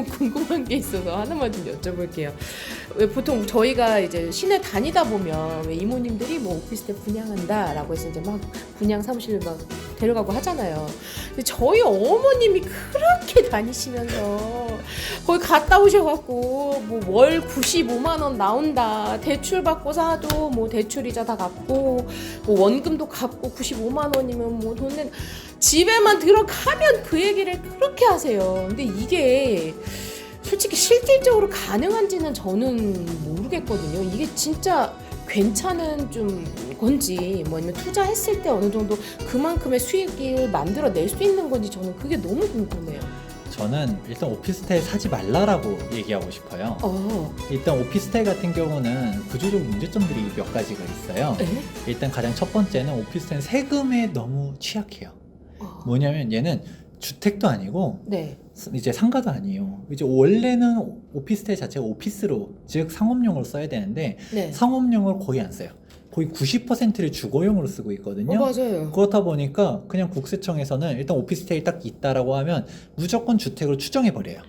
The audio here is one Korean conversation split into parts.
너무 궁금한 게 있어서 하나만 좀 여쭤볼게요. 왜 보통 저희가 이제 시내 다니다 보면 왜 이모님들이 뭐 오피스텔 분양한다라고 해서 이제 막 분양 사무실 막 데려가고 하잖아요. 근데 저희 어머님이 그렇게 다니시면서 거기 갔다 오셔갖고 뭐 월 95만 원 나온다 대출 받고 사도 뭐 대출 이자 다 갚고 뭐 원금도 갚고 95만 원이면 뭐 돈은 집에만 들어가면 그 얘기를 그렇게 하세요. 근데 이게 솔직히 실질적으로 가능한지는 저는 모르겠거든요. 이게 진짜 괜찮은 좀 건지 뭐 아니면 투자했을 때 어느 정도 그만큼의 수익을 만들어낼 수 있는 건지 저는 그게 너무 궁금해요. 저는 일단 오피스텔 사지 말라라고 얘기하고 싶어요. 어, 일단 오피스텔 같은 경우는 구조적 문제점들이 몇 가지가 있어요. 에? 일단 가장 첫 번째는 오피스텔은 세금에 너무 취약해요. 어. 뭐냐면 얘는 주택도 아니고 네. 이제 상가도 아니에요. 이제 원래는 오피스텔 자체가 오피스로 즉 상업용으로 써야 되는데 네. 상업용을 거의 안 써요. 거의 90%를 주거용으로 쓰고 있거든요. 어, 맞아요. 그렇다 보니까 그냥 국세청에서는 일단 오피스텔이 딱 있다라고 하면 무조건 주택으로 추정해 버려요.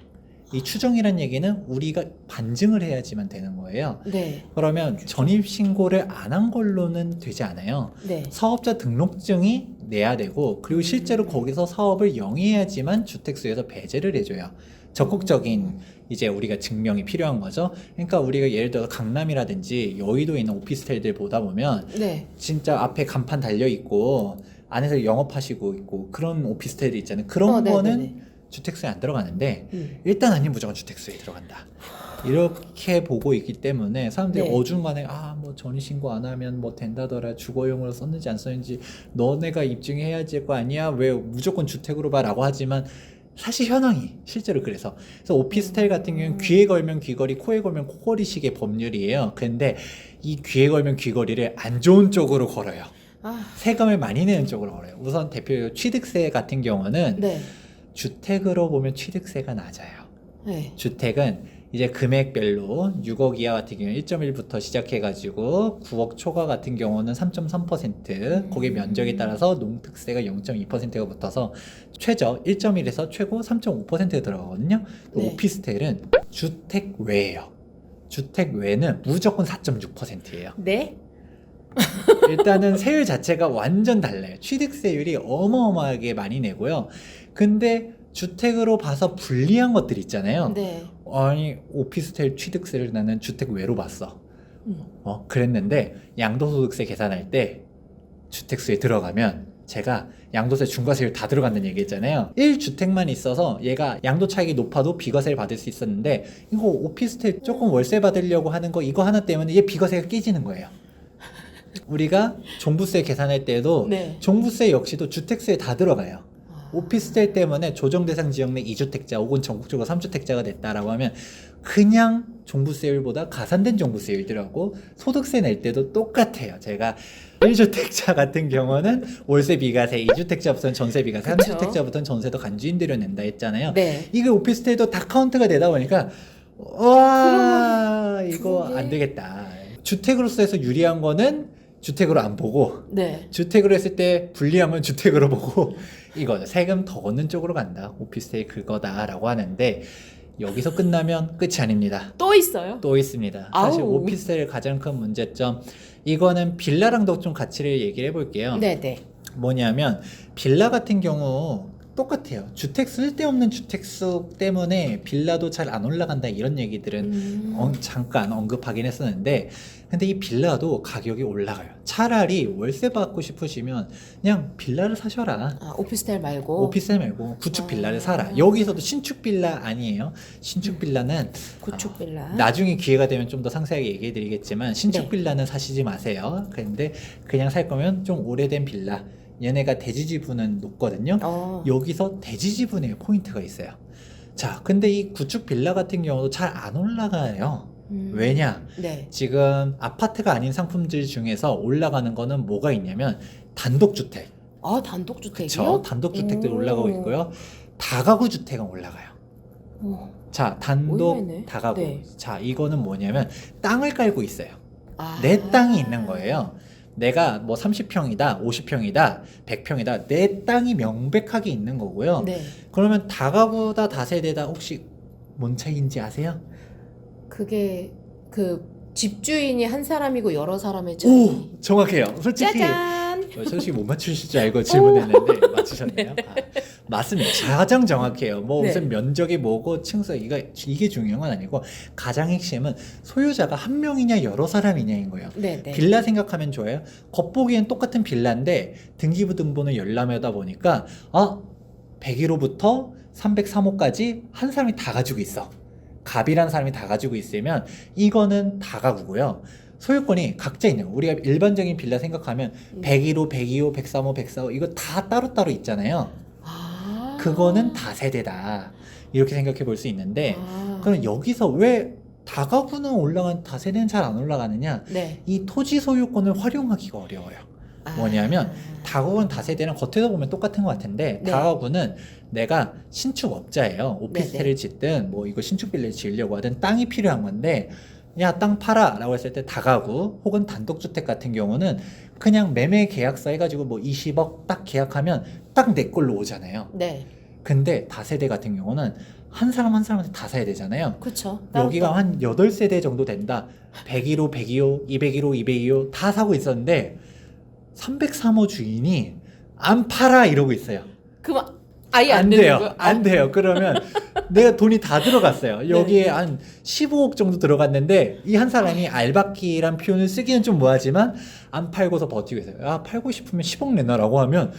이 추정이란 얘기는 우리가 반증을 해야지만 되는 거예요. 네. 그러면 전입 신고를 안 한 걸로는 되지 않아요. 네. 사업자 등록증이 내야 되고 그리고 실제로 거기서 사업을 영위해야지만 주택수에서 배제를 해줘요. 적극적인 이제 우리가 증명이 필요한 거죠. 그러니까 우리가 예를 들어 강남이라든지 여의도에 있는 오피스텔들 보다 보면 네. 진짜 앞에 간판 달려 있고 안에서 영업하시고 있고 그런 오피스텔이 있잖아요. 그런 어, 네, 거는 네, 네. 주택수에 안 들어가는데 음. 일단 아니면 무조건 주택수에 들어간다. 이렇게 보고 있기 때문에 사람들이 네. 어중간에 아 뭐 전입신고 안 하면 뭐 된다더라 주거용으로 썼는지 안 썼는지 너네가 입증해야지 할거 아니야 왜 무조건 주택으로 봐라고 하지만 사실 현황이 실제로 그래서 그래서 오피스텔 같은 경우는 음. 귀에 걸면 귀걸이 코에 걸면 코걸이식의 법률이에요 근데 이 귀에 걸면 귀걸이를 안 좋은 쪽으로 걸어요 아, 세금을 많이 내는 쪽으로 걸어요 우선 대표 취득세 같은 경우는 네. 주택으로 보면 취득세가 낮아요 네. 주택은 이제 금액별로 6억 이하 같은 경우는 1.1부터 시작해가지고 9억 초과 같은 경우는 3.3% 거기 면적에 따라서 농특세가 0.2%가 붙어서 최저 1.1에서 최고 3.5%가 들어가거든요. 네. 오피스텔은 주택 외예요. 주택 외는 무조건 4.6%예요. 네. 일단은 세율 자체가 완전 달라요. 취득세율이 어마어마하게 많이 내고요. 근데 주택으로 봐서 불리한 것들 있잖아요. 네. 아니 오피스텔 취득세를 나는 주택 외로 봤어. 음. 어 그랬는데 양도소득세 계산할 때 주택수에 들어가면 제가 양도세 중과세율 다 들어간다는 얘기 했잖아요. 1주택만 있어서 얘가 양도 차익이 높아도 비과세를 받을 수 있었는데 이거 오피스텔 조금 월세 받으려고 하는 거 이거 하나 때문에 얘 비과세가 깨지는 거예요. 우리가 종부세 계산할 때도 네. 종부세 역시도 주택수에 다 들어가요. 아. 오피스텔 때문에 조정 대상 지역 내 2주택자 혹은 전국적으로 3주택자가 됐다라고 하면 그냥 종부세율보다 가산된 종부세율들하고 소득세 낼 때도 똑같아요. 제가 1주택자 같은 경우는 월세 비과세, 2주택자부터는 전세 비과세, 그쵸. 3주택자부터는 전세도 간주인들여 낸다 했잖아요. 네. 이게 오피스텔도 다 카운트가 되다 보니까 와 이거 안 되겠다. 주택으로서 해서 유리한 거는 주택으로 안 보고 네. 주택으로 했을 때 불리하면 주택으로 보고 이거죠. 세금 더 걷는 쪽으로 간다. 오피스텔 그거다라고 하는데 여기서 끝나면 끝이 아닙니다. 또 있어요? 또 있습니다. 사실 아우. 오피스텔의 가장 큰 문제점 이거는 빌라랑도 좀 가치를 얘기를 해볼게요. 네, 네. 뭐냐면 빌라 같은 경우 똑같아요. 주택 쓸데없는 주택수 때문에 빌라도 잘 안 올라간다 이런 얘기들은 음. 어, 잠깐 언급하긴 했었는데 근데 이 빌라도 가격이 올라가요. 차라리 월세 받고 싶으시면 그냥 빌라를 사셔라. 아, 오피스텔 말고 오피스텔 말고 구축 빌라를 아. 사라. 여기서도 신축 빌라 아니에요. 신축 빌라는 구축 빌라. 나중에 기회가 되면 좀 더 상세하게 얘기해 드리겠지만 신축 네. 빌라는 사시지 마세요. 근데 그냥 살 거면 좀 오래된 빌라. 얘네가 대지 지분은 높거든요. 어. 여기서 대지 지분에 포인트가 있어요. 자, 근데 이 구축 빌라 같은 경우도 잘 안 올라가요. 음. 왜냐? 네. 지금 아파트가 아닌 상품들 중에서 올라가는 거는 뭐가 있냐면 단독주택. 아, 단독 주택이요? 그쵸? 단독주택들 오. 올라가고 있고요. 다가구 주택은 올라가요. 어. 자, 단독 의외네. 다가구. 네. 자, 이거는 뭐냐면 땅을 깔고 있어요. 아. 내 땅이 있는 거예요. 내가 뭐 30평이다, 50평이다, 100평이다. 내 땅이 명백하게 있는 거고요. 네. 그러면 다가구다, 다세대다 혹시 뭔 차이인지 아세요? 그게 그 집주인이 한 사람이고 여러 사람의 차이. 오 정확해요. 솔직히 짜잔. 어, 솔직히 못 맞추실 줄 알고 질문했는데 맞추셨네요. 아, 맞습니다. 가장 정확해요. 뭐 네. 무슨 면적이 뭐고 층수 이거 이게 중요한 건 아니고 가장 핵심은 소유자가 한 명이냐 여러 사람이냐인 거예요. 네, 네. 빌라 생각하면 좋아요. 겉보기엔 똑같은 빌라인데 등기부 등본은 열람하다 보니까 아 101호부터 303호까지 한 사람이 다 가지고 있어. 갑이란 사람이 다 가지고 있으면 이거는 다 가구고요. 소유권이 각자 있는 거. 우리가 일반적인 빌라 생각하면 음. 101호, 102호, 103호, 104호 이거 다 따로따로 있잖아요. 아. 그거는 다세대다. 이렇게 생각해 볼 수 있는데 아. 그럼 여기서 왜 다가구는 올라간 다세대는 잘 안 올라가느냐? 네. 이 토지 소유권을 활용하기가 어려워요. 아. 뭐냐면 다가구는 다세대는 겉에서 보면 똑같은 것 같은데 네. 다가구는 내가 신축업자예요. 오피스텔을 짓든 뭐 이거 신축 빌라를 지으려고 하든 땅이 필요한 건데 야 땅 팔아라고 했을 때 다가구 혹은 단독주택 같은 경우는 그냥 매매 계약서 해가지고 뭐 20억 딱 계약하면 딱 내 걸로 오잖아요. 네. 근데 다세대 같은 경우는 한 사람 한 사람한테 다 사야 되잖아요. 그렇죠. 여기가 한 8세대 정도 된다. 101호, 102호, 201호, 202호 다 사고 있었는데 303호 주인이 안 팔아 이러고 있어요. 그만 아예 안, 안 돼요. 거야? 안 돼요. 그러면 내가 돈이 다 들어갔어요. 여기에 네. 한 15억 정도 들어갔는데 이 한 사람이 알바끼란 표현을 쓰기는 좀 뭐하지만 안 팔고서 버티고 있어요. 아 팔고 싶으면 10억 내놔라고 하면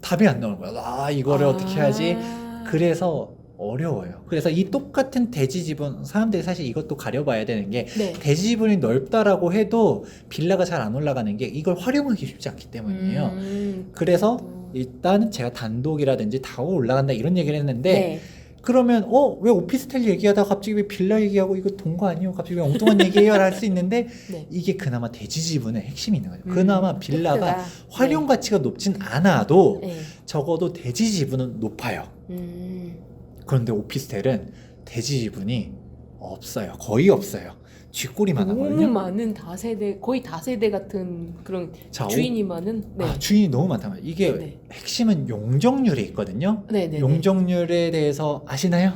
답이 안 나오는 거야. 아 이거를 어떻게 하지? 아. 그래서 어려워요. 그래서 이 똑같은 대지 지분 사람들이 사실 이것도 가려봐야 되는 게 네. 대지 지분이 넓다라고 해도 빌라가 잘 안 올라가는 게 이걸 활용하기 쉽지 않기 때문이에요. 음, 그래서. 일단 제가 단독이라든지 다고 올라간다 이런 얘기를 했는데 네. 그러면 어 왜 오피스텔 얘기하다가 갑자기 왜 빌라 얘기하고 이거 동거 아니에요? 갑자기 왜 엉뚱한 얘기해요? 할 수 있는데 네. 이게 그나마 대지 지분의 핵심이 있는 거예요. 음, 그나마 빌라가 팩트가. 활용 가치가 높진 않아도 네. 네. 적어도 대지 지분은 높아요. 음. 그런데 오피스텔은 대지 지분이 없어요. 거의 없어요. 쥐꼬리만 너무 하거든요. 많은 다세대 거의 다세대 같은 그런 자, 오- 주인이 많은 네. 아, 주인이 너무 많단 말이에요. 이게 네. 핵심은 용적률에 있거든요. 네, 네. 용적률에 대해서 아시나요?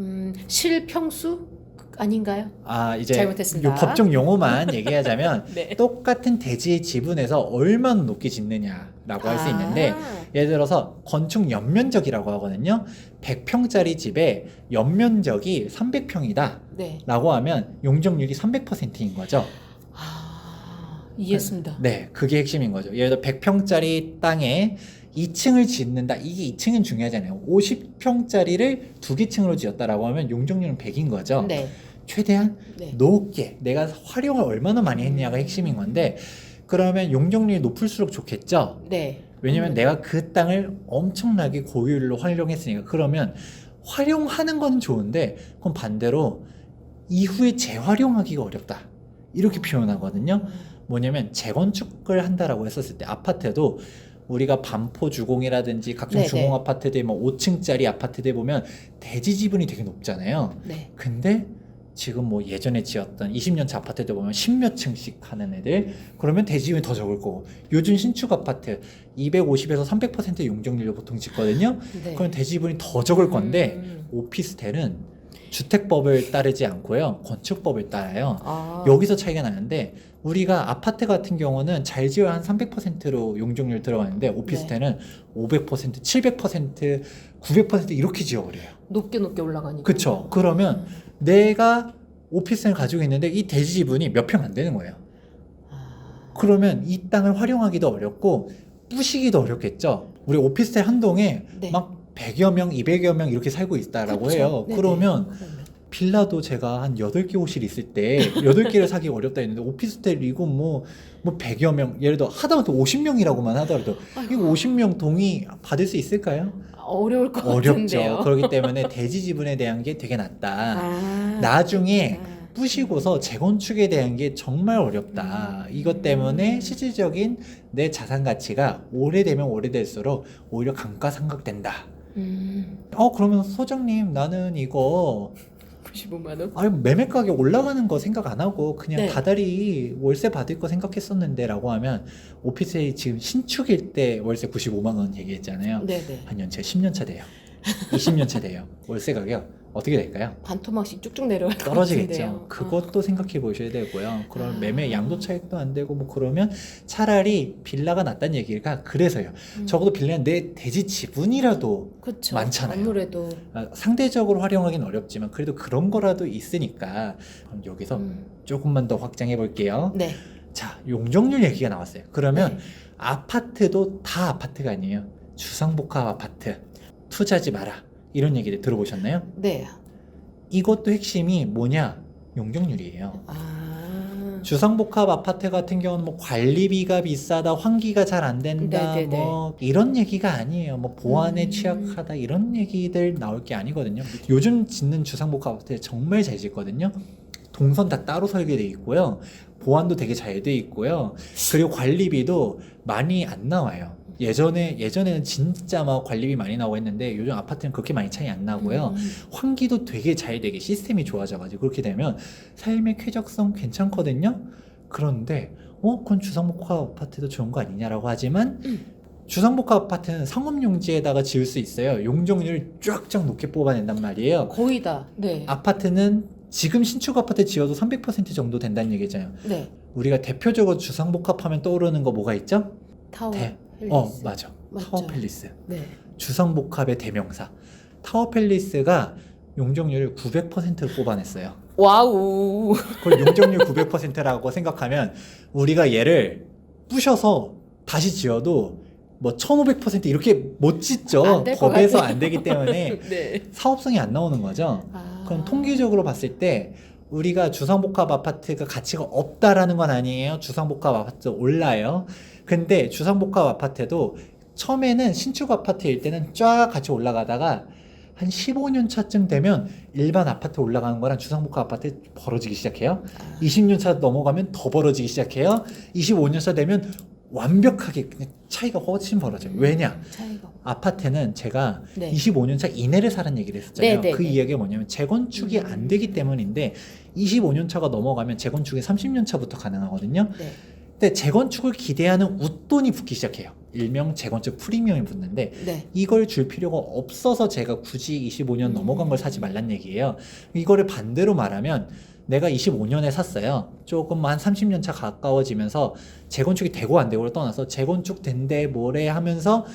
음, 실평수 아닌가요? 아 이제 잘못했습니다. 요 법정 용어만 얘기하자면 네. 똑같은 대지의 지분에서 얼마나 높게 짓느냐 라고 할 수 있는데 아. 예를 들어서 건축 연면적이라고 하거든요. 100평짜리 집에 연면적이 300평이다 네. 라고 하면 용적률이 300%인 거죠. 아, 이해했습니다. 네, 그게 핵심인 거죠. 예를 들어 100평짜리 땅에 2층을 짓는다. 이게 2층은 중요하잖아요. 50평짜리를 두 개 층으로 지었다라고 하면 용적률은 100인 거죠. 네. 최대한 네. 높게 내가 활용을 얼마나 많이 했냐가 핵심인 건데 그러면 용적률이 높을수록 좋겠죠. 네. 왜냐면 음. 내가 그 땅을 엄청나게 고율로 활용했으니까 그러면 활용하는 건 좋은데 그럼 반대로 이후에 재활용하기가 어렵다. 이렇게 표현하거든요. 뭐냐면 재건축을 한다라고 했었을 때 아파트도 우리가 반포 주공이라든지 각종 네네. 주공 아파트들 뭐 5층짜리 아파트들 보면 대지 지분이 되게 높잖아요. 네. 근데 지금 뭐 예전에 지었던 20년 차 아파트들 보면 십몇 층씩 하는 애들 그러면 대지분이 더 적을 거고 요즘 신축 아파트 250에서 300% 용적률로 보통 짓거든요. 네. 그럼 대지분이 더 적을 건데 음. 오피스텔은 주택법을 따르지 않고요 건축법을 따라요. 아. 여기서 차이가 나는데 우리가 아파트 같은 경우는 잘 지어야 한 300%로 용적률 들어가는데 오피스텔은 500%, 700%, 900% 이렇게 지어버려요. 높게 높게 올라가니까. 그쵸. 그러면 내가 오피스텔을 가지고 있는데 이 대지 지분이 몇 평 안 되는 거예요. 아. 그러면 이 땅을 활용하기도 어렵고 부시기도 어렵겠죠. 우리 오피스텔 한 동에 네. 막 100여 명, 200여 명 이렇게 살고 있다라고 그쵸. 해요. 네네. 그러면. 빌라도 제가 한 8개 호실 있을 때 8개를 사기가 어렵다 했는데 오피스텔이고 뭐, 뭐 100여 명, 예를 들어 하다못해 50명이라고만 하더라도 이거 50명 동의 받을 수 있을까요? 어려울 것 어렵죠. 같은데요. 그렇기 때문에 대지 지분에 대한 게 되게 낮다. 아, 나중에 그렇구나. 부시고서 재건축에 대한 게 정말 어렵다. 음. 이것 때문에 실질적인 내 자산 가치가 오래되면 오래될수록 오히려 감가상각된다. 음, 어 그러면 소장님 나는 이거 95만 원. 아니 매매 가격 올라가는 거 생각 안 하고 그냥 네. 다달이 월세 받을 거 생각했었는데라고 하면 오피스텔이 지금 신축일 때 월세 95만 원 얘기했잖아요. 네네. 한 연체 10년 차 돼요. 20년 차 돼요. 월세 가격 어떻게 될까요? 반토막씩 쭉쭉 내려갈 것 떨어지겠죠. 같은데요. 그것도 생각해 보셔야 되고요. 그런 아. 매매 양도 차익도 안 되고 뭐 그러면 차라리 빌라가 낫다는 얘기가 그래서요. 음. 적어도 빌라는 내 대지 지분이라도 그쵸. 많잖아요. 아무래도 아, 상대적으로 활용하기는 어렵지만 그래도 그런 거라도 있으니까 그럼 여기서 음. 조금만 더 확장해 볼게요. 네. 자, 용적률 얘기가 나왔어요. 그러면 네. 아파트도 다 아파트가 아니에요. 주상복합 아파트 투자지 마라 이런 얘기를 들어보셨나요? 네. 이것도 핵심이 뭐냐? 용적률이에요. 아. 주상복합 아파트 같은 경우는 뭐 관리비가 비싸다, 환기가 잘 안 된다, 네네네. 뭐 이런 얘기가 아니에요. 뭐 보안에 음. 취약하다 이런 얘기들 나올 게 아니거든요. 요즘 짓는 주상복합 아파트 정말 잘 짓거든요. 동선 다 따로 설계돼 있고요. 보안도 되게 잘 돼 있고요. 그리고 관리비도 많이 안 나와요. 예전에 예전에는 진짜 막 관리비 많이 나오고 했는데 요즘 아파트는 그렇게 많이 차이 안 나고요. 음. 환기도 되게 잘 되게 시스템이 좋아져가지고 그렇게 되면 삶의 쾌적성 괜찮거든요. 그런데 어 그건 주상복합 아파트도 좋은 거 아니냐라고 하지만 음. 주상복합 아파트는 상업용지에다가 지을 수 있어요. 용적률 쫙쫙 높게 뽑아낸단 말이에요. 거의 다. 네. 아파트는 지금 신축 아파트 지어도 300% 정도 된다는 얘기잖아요. 네. 우리가 대표적으로 주상복합하면 떠오르는 거 뭐가 있죠? 타워. 대-. 어 맞아. 맞죠. 타워 팰리스. 네. 주상복합의 대명사. 타워 팰리스가 용적률을 900%를 뽑아냈어요. 와우. 그걸 용적률 900%라고 생각하면 우리가 얘를 부셔서 다시 지어도 뭐 1500% 이렇게 못 짓죠. 법에서 같아요. 안 되기 때문에 네. 사업성이 안 나오는 거죠. 아. 그럼 통계적으로 봤을 때 우리가 주상복합 아파트가 가치가 없다라는 건 아니에요. 주상복합 아파트 올라요. 근데 주상복합 아파트도 처음에는 신축 아파트일 때는 쫙 같이 올라가다가 한 15년 차쯤 되면 일반 아파트 올라가는 거랑 주상복합 아파트 벌어지기 시작해요. 아. 20년 차 넘어가면 더 벌어지기 시작해요. 25년 차 되면 완벽하게 그냥 차이가 훨씬 벌어져요. 왜냐? 차이가. 아파트는 제가 네. 25년 차 이내를 사는 얘기를 했었잖아요. 네, 네, 그 네. 이야기가 뭐냐면 재건축이 음. 안 되기 때문인데 25년 차가 넘어가면 재건축이 30년 차부터 가능하거든요. 네. 근데 재건축을 기대하는 웃돈이 붙기 시작해요. 일명 재건축 프리미엄이 붙는데 네. 이걸 줄 필요가 없어서 제가 굳이 25년 음. 넘어간 걸 사지 말란 얘기예요. 이거를 반대로 말하면 내가 25년에 샀어요. 조금 한 30년 차 가까워지면서 재건축이 되고 안 되고를 떠나서 재건축 된대 뭐래 하면서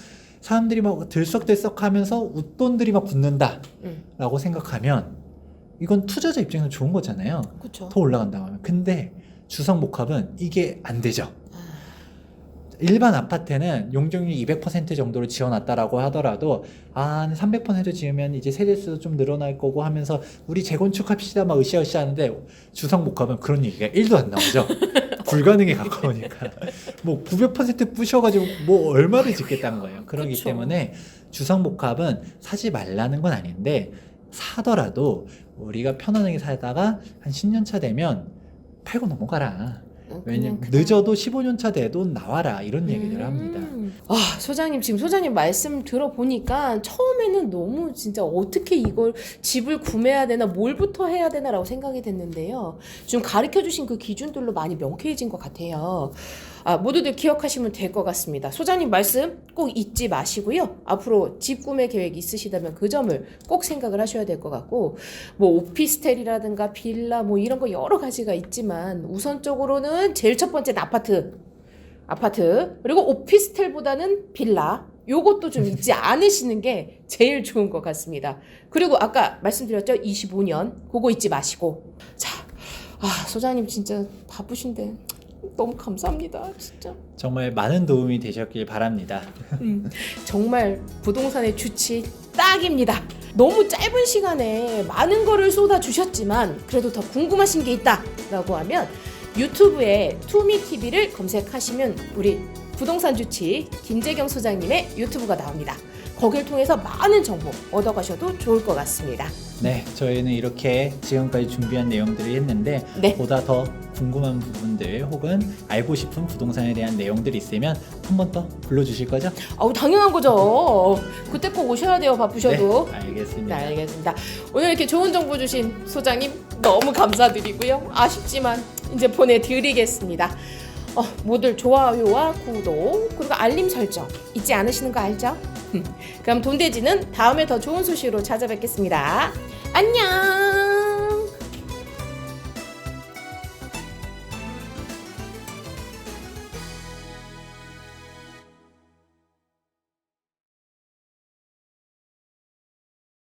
사람들이 막 들썩들썩 하면서 웃돈들이 막 붙는다 라고 음. 생각하면 이건 투자자 입장에서 좋은 거잖아요. 그렇죠. 더 올라간다고 하면. 근데 주상복합은 이게 안 되죠. 아. 일반 아파트는 용적률 200% 정도로 지어놨다라고 하더라도 아, 300% 지으면 이제 세대수도 좀 늘어날 거고 하면서 우리 재건축합시다 막 으쌰으쌰 하는데 주상복합은 그런 얘기가 1도 안 나오죠. 불가능에 가까우니까 뭐 900% 부셔가지고 뭐 얼마를 짓겠다는 거예요. 그렇기 그쵸. 때문에 주상복합은 사지 말라는 건 아닌데 사더라도 우리가 편안하게 살다가 한 10년 차 되면 팔고 넘어가라. 어, 왜냐면 그냥 늦어도 15년 차 돼도 나와라 이런 얘기를 합니다. 음. 아 소장님 지금 소장님 말씀 들어보니까 처음에는 너무 진짜 어떻게 이걸 집을 구매해야 되나 뭘부터 해야 되나라고 생각이 됐는데요. 좀 가르쳐 주신 그 기준들로 많이 명쾌해진 것 같아요. 아, 모두들 기억하시면 될 것 같습니다. 소장님 말씀 꼭 잊지 마시고요. 앞으로 집 구매 계획 있으시다면 그 점을 꼭 생각을 하셔야 될 것 같고 뭐 오피스텔이라든가 빌라 뭐 이런 거 여러 가지가 있지만 우선적으로는 제일 첫 번째는 아파트 아파트 그리고 오피스텔보다는 빌라 요것도 좀 잊지 않으시는 게 제일 좋은 것 같습니다. 그리고 아까 말씀드렸죠 25년 그거 잊지 마시고 자 아, 소장님 진짜 바쁘신데 너무 감사합니다 진짜 정말 많은 도움이 되셨길 바랍니다. 음, 정말 부동산의 주치 딱입니다. 너무 짧은 시간에 많은 거를 쏟아 주셨지만 그래도 더 궁금하신 게 있다라고 하면 유튜브에 투미 TV를 검색하시면 우리 부동산 주치 김재경 소장님의 유튜브가 나옵니다. 거길 통해서 많은 정보 얻어가셔도 좋을 것 같습니다. 네, 저희는 이렇게 지금까지 준비한 내용들을 했는데 네. 보다 더 궁금한 부분들 혹은 알고 싶은 부동산에 대한 내용들이 있으면 한 번 더 불러주실 거죠? 아우 당연한 거죠. 그때 꼭 오셔야 돼요 바쁘셔도. 네, 알겠습니다. 네, 알겠습니다. 오늘 이렇게 좋은 정보 주신 소장님 너무 감사드리고요. 아쉽지만 이제 보내드리겠습니다. 어, 모두 좋아요와 구독 그리고 알림 설정 잊지 않으시는 거 알죠? 그럼 돈돼지는 다음에 더 좋은 소식으로 찾아뵙겠습니다. 안녕.